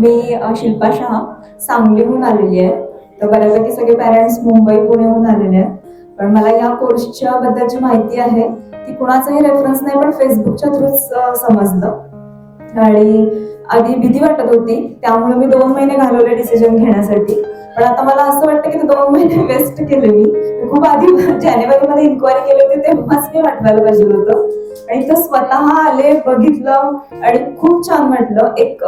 मी शिल्पा शहा सांगलीहून आलेली आहे. तर बऱ्यापैकी सगळे पॅरेंट्स मुंबई पुण्याहून आलेले आहेत. पण मला या कोर्सच्या बद्दलची माहिती आहे. ती कुणाचाही रेफरन्स नाही पण फेसबुकच्या थ्रूच समजलं. आणि आधी भीती वाटत होती. त्यामुळे मी दोन महिने घालवले डिसिजन घेण्यासाठी. पण आता मला असं वाटतं की दोन महिने वेस्ट केले मी. खूप आधी जानेवारीमध्ये इन्क्वायरी केली होती तेव्हाच मी वाटवायला पाहिजे होतं. आणि तर स्वतः आले बघितलं आणि खूप छान वाटलं. एक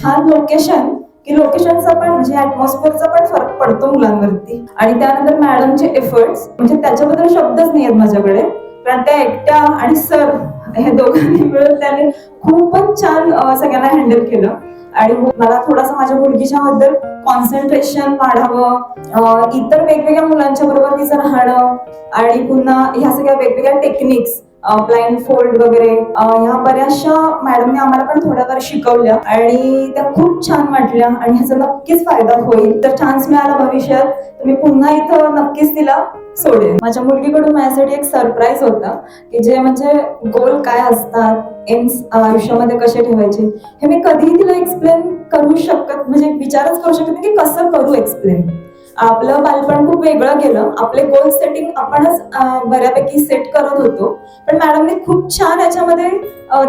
छान लोकेशन की लोकेशनचा पण म्हणजे ऍटमॉस्फिअरचा पण फरक पडतो मुलांवरती. आणि त्यानंतर मॅडमचे एफर्ट्स म्हणजे त्याच्याबद्दल शब्दच नाही आहेत माझ्याकडे. कारण त्या एकट्या आणि सर हे दोघांनी मिळून त्याने खूपच छान सगळ्यांना हँडल केलं. आणि हो, मला थोडासा माझ्या मुलगीच्या बद्दल कॉन्सन्ट्रेशन वाढावं इतर वेगवेगळ्या मुलांच्या बरोबर तिचं राहणं आणि पुन्हा ह्या सगळ्या वेगवेगळ्या टेक्निक्स ब्लाइंड फोल्ड वगैरे. ह्या बऱ्याचशा मॅडमने आम्हाला पण थोड्याफार शिकवल्या आणि त्या खूप छान वाटल्या आणि ह्याचा नक्कीच फायदा होईल. तर चान्स मिळाला भविष्यात. तर मी पुन्हा इथं नक्कीच तिला सोडेल. माझ्या मुलगीकडून माझ्यासाठी एक सरप्राईज होता की जे म्हणजे गोल काय असतात एम्स आयुष्यामध्ये कसे ठेवायचे हे मी कधीही तिला एक्सप्लेन करू शकत म्हणजे विचारच करू शकत की कसं करू एक्सप्लेन आपलं बालपण खूप वेगळं गेलं. आपले गोल सेटिंग आपणच बऱ्यापैकी सेट करत होतो. पण मॅडमने खूप छान याच्यामध्ये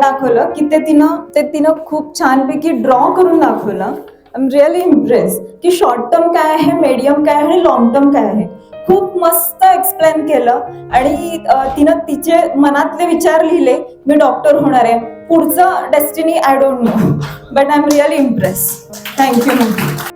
दाखवलं की ते तिनं ते तिनं खूप छानपैकी ड्रॉ करून दाखवलं. आय एम रिअली इम्प्रेस की शॉर्ट टर्म काय आहे मीडियम काय आहे आणि लॉंग टर्म काय आहे. खूप मस्त एक्सप्लेन केलं आणि तिनं तिचे मनातले विचार लिहिले मी डॉक्टर होणार आहे. पुढचं destiny I don't know but I am really impress thank you